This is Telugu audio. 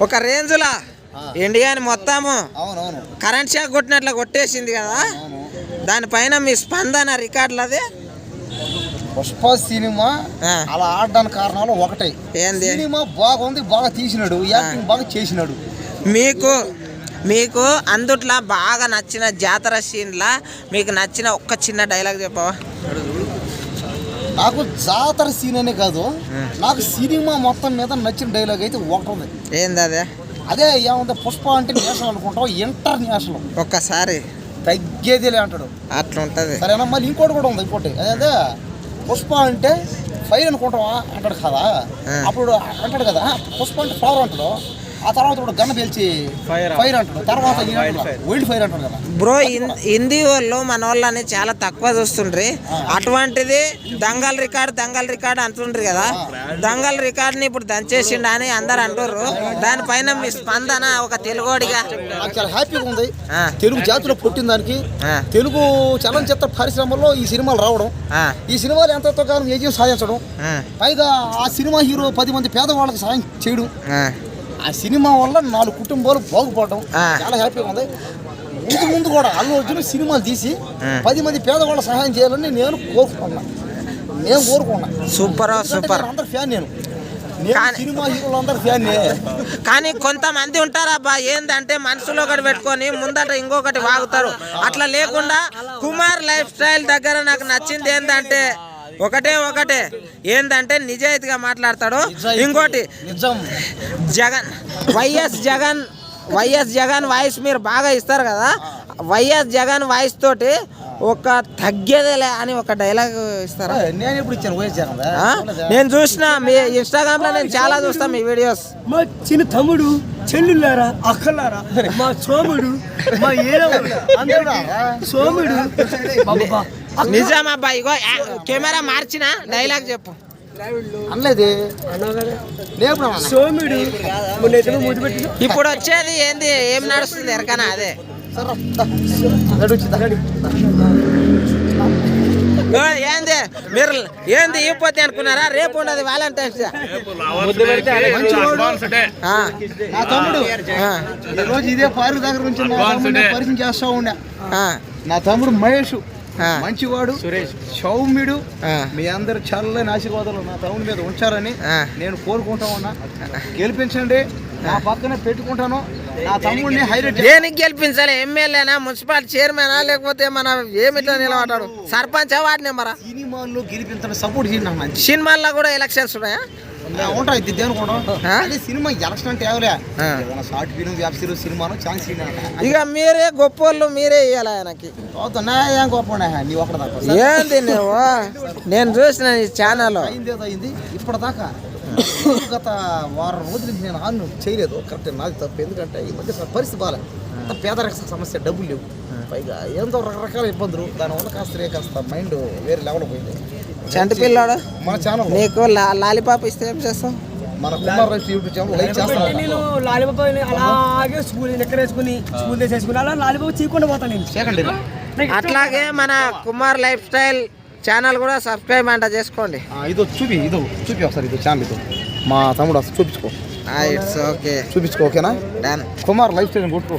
ఒక రేంజ్లా. ఇండియాని మొత్తము? కరెంట్ షాక్ కొట్టినట్లు కొట్టేసింది కదా? దానిపైన మీ స్పందన రికార్డులు అది? పుష్ప సినిమా. అలా ఆడడానికి కారణాలు ఒకటే. ఏంది? సినిమా బాగుంది బాగా తీసినాడు యాక్టింగ్ బాగా చేసినాడు. మీకు మీకు అందుట్లా బాగా నచ్చిన జాతర సీన్లా మీకు నచ్చిన ఒక్క చిన్న డైలాగ్ చెప్పవా? నాకు జాతర సీన్ అనే కాదు. నాకు సినిమా మొత్తం మీద నచ్చిన డైలాగ్ అయితే ఒకటి ఉంది ఏంది అదే? అదే ఏముంది పుష్ప అంటే నేషనల్ అనుకుంటాం ఇంటర్నేషనల్ ఒక్కసారి. తగ్గేదిలే అంటాడు. అట్లా ఉంటుంది. సరేనా మళ్ళీ ఇంకోటి కూడా ఉంది ఇంకోటి. అదే పుష్ప అంటే ఫైర్ అనుకుంటావా? అంటాడు కదా. అప్పుడు అంటాడు కదా పుష్ప అంటే ఫ్లవర్ అంటాడు. ఆ తర్వాత ఇప్పుడు గన్న పేల్చి ఫైర్ అంటాడు తర్వాత వైల్డ్ ఫైర్ అంటాడు కదా. బ్రో హిందీ వాళ్ళు మన వాళ్ళని చాలా తక్కువ చూస్తుండ్రి. అటువంటిది దంగల్ రికార్డ్ దంగల్ రికార్డ్ అంటుండ్రి కదా. దంగల్ రికార్డ్ని ఇప్పుడు దంచేసిండు అని అందరు అంటుర్రు. దానిపైన మీ స్పందన ఒక తెలుగోడిగా. నాకు చాలా హ్యాపీగా ఉంది. ఆ, తెలుగు జాతిలో పుట్టిన దానికి తెలుగు చలనచిత్ర పరిశ్రమలో ఈ సినిమాలు రావడం ఈ సినిమాలు ఎంతో కాలం విజయం సాధించడం పైగా ఆ సినిమా హీరో పది మంది పేదవాళ్ళకి సాయం చేయడం ఆ. సినిమా వల్ల నాలుగు కుటుంబాలు బాగుపడడం ఆ. చాలా హ్యాపీగా ఉంది ముందు ముందు కూడా అల్లు అర్జున్ సినిమాలు తీసి. పది మంది పేదవాళ్ళ సహాయం చేయాలని నేను కోరుకున్నా నేను కోరుకున్నా సూపర్ సూపర్ అందరు ఫ్యాన్ నేను కానీ కొంతమంది ఉంటారబ్బా ఏందంటే మనసులో ఒకటి పెట్టుకొని ముందట ఇంకొకటి వాగుతారు అట్లా లేకుండా కుమార్ లైఫ్ స్టైల్ దగ్గర నాకు నచ్చింది ఏంటంటే ఒకటే ఒకటే. ఏందంటే నిజాయితీగా మాట్లాడతాడు ఇంకోటి నిజం. Jagan YS Jagan YS Jagan voice మీరు బాగా ఇస్తారు కదా. వైఎస్ జగన్ వాయిస్ తోటి ఒక తగ్గేదేలే అని ఒక డైలాగ్ ఇస్తారా? నేను ఎప్పుడు ఇచ్చాను వైఎస్ జగన్? నేను చూసిన మీ ఇన్స్టాగ్రామ్లో నేను చాలా చూస్తాను మీ వీడియోస్. మా చిన్న తమ్ముడు చెల్లులారా అక్కలారా మా సోముడు మా అందరూ సోముడు. నిజాం అబ్బా ఇగో కెమెరా మార్చిన డైలాగ్ చెప్పు. అనలేదే. సోముడు ఇప్పుడు వచ్చేది ఏంది? ఏం నడుస్తుంది? ఎరకనా అదే? ఏంది? మీరు ఏంది ఇవ్వపోతే అనుకున్నారా? రేపు ఉండదు ఆ, నా తమ్ముడు ఆ, ఈ రోజు ఇదే పారు దగ్గర నుంచి పరిచయం చేస్తా ఉండే. ఆ, నా తమ్ముడు మహేష్. మంచివాడు సౌమ్యుడు. మీ అందరు చల్లని ఆశీర్వాదాలు నా తమ్ముడి మీద ఉంచారని. నేను కోరుకుంటా ఉన్నా. గెలిపించండి. నా పక్కన పెట్టుకుంటాను. నా తమ్ముడిని హైలైట్ దేనికి గెలిపించాలి? ఎమ్మెల్యేనా? మున్సిపాలిటీ చైర్మనా? లేకపోతే మన ఏమిట్లో నిలబడ్డాడు? సర్పంచ్? వాడినే మరా సినిమాల్లో గెలిపించడం సపోర్ట్ చేయండి సినిమాల్లో కూడా ఎలక్షన్స్ ఉన్నాయా? ఉంటాయి ఇది? అదే సినిమా ఎలక్షన్ అంటే ఏవలే ఆ. ఏదైనా షార్ట్ ఫిల్మ్ వెబ్ సిరీస్ సినిమాలో ఛాన్స్ ఇక మీరే గొప్పోళ్ళు మీరే ఇవ్వాలి ఆయనకి. అవుతున్నా ఏం గొప్ప నీ దాకా ఏంది నువ్వు? నేను చూసిన ఈ ఛానల్ అయింది ఇప్పటిదాకా గత వారం రోజుల నుంచి నేను ఆన్ చేయలేదు. కరెక్ట్ నాది తప్పు. ఎందుకంటే ఈ మధ్య పరిస్థితి బాగాలే అంత పేదరిక సమస్య డబ్బులు లేవు. పైగా ఏందో రకరకాల ఇబ్బందులు. దానివల్ల కాస్త రే కాస్త మైండ్ వేరే లెవెల్ పోయింది. చంటి పిల్లాడు? మన ఛానల్ నీకు లాలీపాప్ ఇస్తే ఏం చేస్తావు? మన Kumar rice YouTube channel like చేస్తాను నేను లాలిబాబు అలాగే స్కూల్ ఎక్కరేసుకుని స్కూల్ వేసేసుకుని అలా లాలిబాబు చీకుండా పోతాను నేను. సెకండ్ అట్లాగే మన కుమార్ లైఫ్ స్టైల్ ఛానల్ కూడా సబ్స్క్రైబ్ అంట చేసుకోండి. ఇదో చూపి ఇదో చూపి ఒకసారి ఇదో ఛానల్ ఇదో. మా తమ్ముడు చూపించుకో. ఇట్స్ ఓకే చూపించుకో ఓకేనా? డన్ కుమార్ లైఫ్ స్టైల్ కొట్టుకో.